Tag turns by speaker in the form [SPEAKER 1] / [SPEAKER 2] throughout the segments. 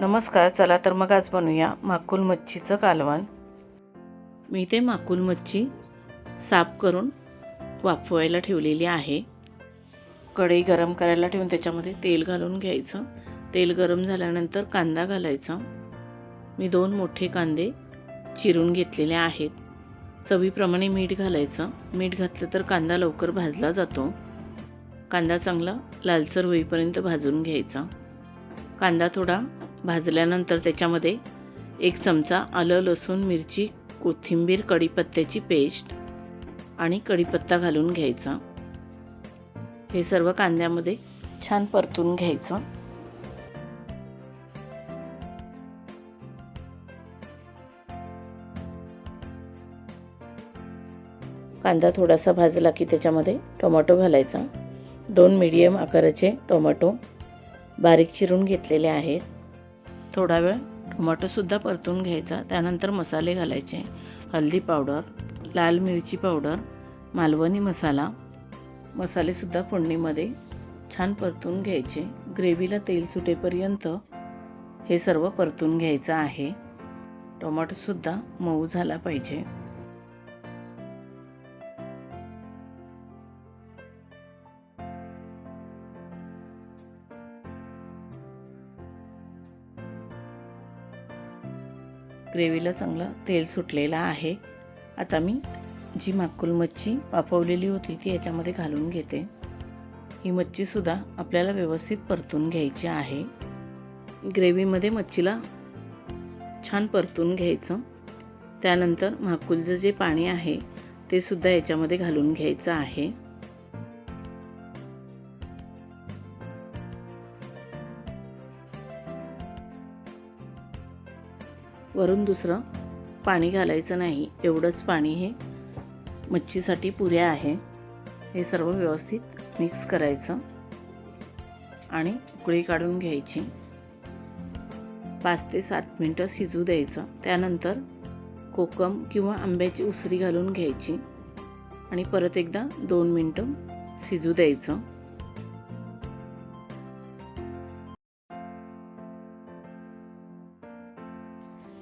[SPEAKER 1] नमस्कार चला तर मग आज बनवूया माकुल मच्छीचं कालवण. मी ते माकुल मच्छी साफ करून वाफवायला ठेवलेली आहे. कढई गरम करायला ठेवून त्याच्यामध्ये तेल घालून घ्यायचं. तेल गरम झाल्यानंतर कांदा घालायचा. मी दोन मोठे कांदे चिरून घेतलेले आहेत. चवीप्रमाणे मीठ घालायचं. मीठ घातलं तर कांदा लवकर भाजला जातो. कांदा चांगला लालसर होईपर्यंत भाजून घ्यायचा. कांदा थोडा भाजल्यानंतर त्याच्यामध्ये एक चमचा आलं लसूण मिरची कोथिंबीर कढीपत्त्याची पेस्ट आणि कढीपत्ता घालून घ्यायचा. हे सर्व कांद्यामध्ये छान परतून घ्यायचं. कांदा थोडासा भाजला की त्याच्यामध्ये टोमॅटो घालायचा. दोन मीडियम आकाराचे टोमॅटो बारीक चिरून घेतलेले आहेत. थोडा वेळ टोमॅटोसुद्धा परतून घ्यायचा. त्यानंतर मसाले घालायचे. हळदी पावडर लाल मिरची पावडर मालवणी मसाला. मसालेसुद्धा फोडणीमध्ये छान परतून घ्यायचे. ग्रेव्हीला तेल सुटेपर्यंत हे सर्व परतून घ्यायचं आहे. टोमॅटोसुद्धा मऊ झाला पाहिजे. ग्रेव्हीला चांगलं तेल सुटलेलं आहे. आता मी जी माकुल मच्छी वाफवलेली होती ती याच्यामध्ये घालून घेते. ही मच्छीसुद्धा आपल्याला व्यवस्थित परतून घ्यायची आहे. ग्रेव्हीमध्ये मच्छीला छान परतून घ्यायचं. त्यानंतर माकुलचं जे पाणी आहे ते सुद्धा याच्यामध्ये घालून घ्यायचं आहे. वरून दुसरं पाणी घालायचं नाही. एवढंच पाणी हे मच्छीसाठी पुऱ्या आहे. हे सर्व व्यवस्थित मिक्स करायचं आणि उकळी काढून घ्यायची. पाच ते सात मिनटं शिजू द्यायचं. त्यानंतर कोकम किंवा आंब्याची उसरी घालून घ्यायची आणि परत एकदा दोन मिनटं शिजू द्यायचं.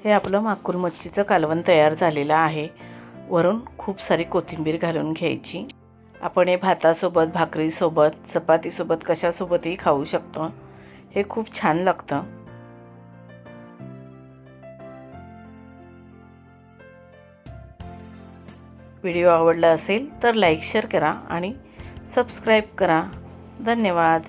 [SPEAKER 1] हे आपलं माकुल मच्छीचं कालवण तयार झालेलं आहे. वरून खूप सारी कोथिंबीर घालून घ्यायची. आपण हे भातासोबत भाकरीसोबत चपातीसोबत कशासोबतही खाऊ शकतो. हे खूप छान लागतं. व्हिडिओ आवडला असेल तर लाईक शेअर करा आणि सबस्क्राईब करा. धन्यवाद.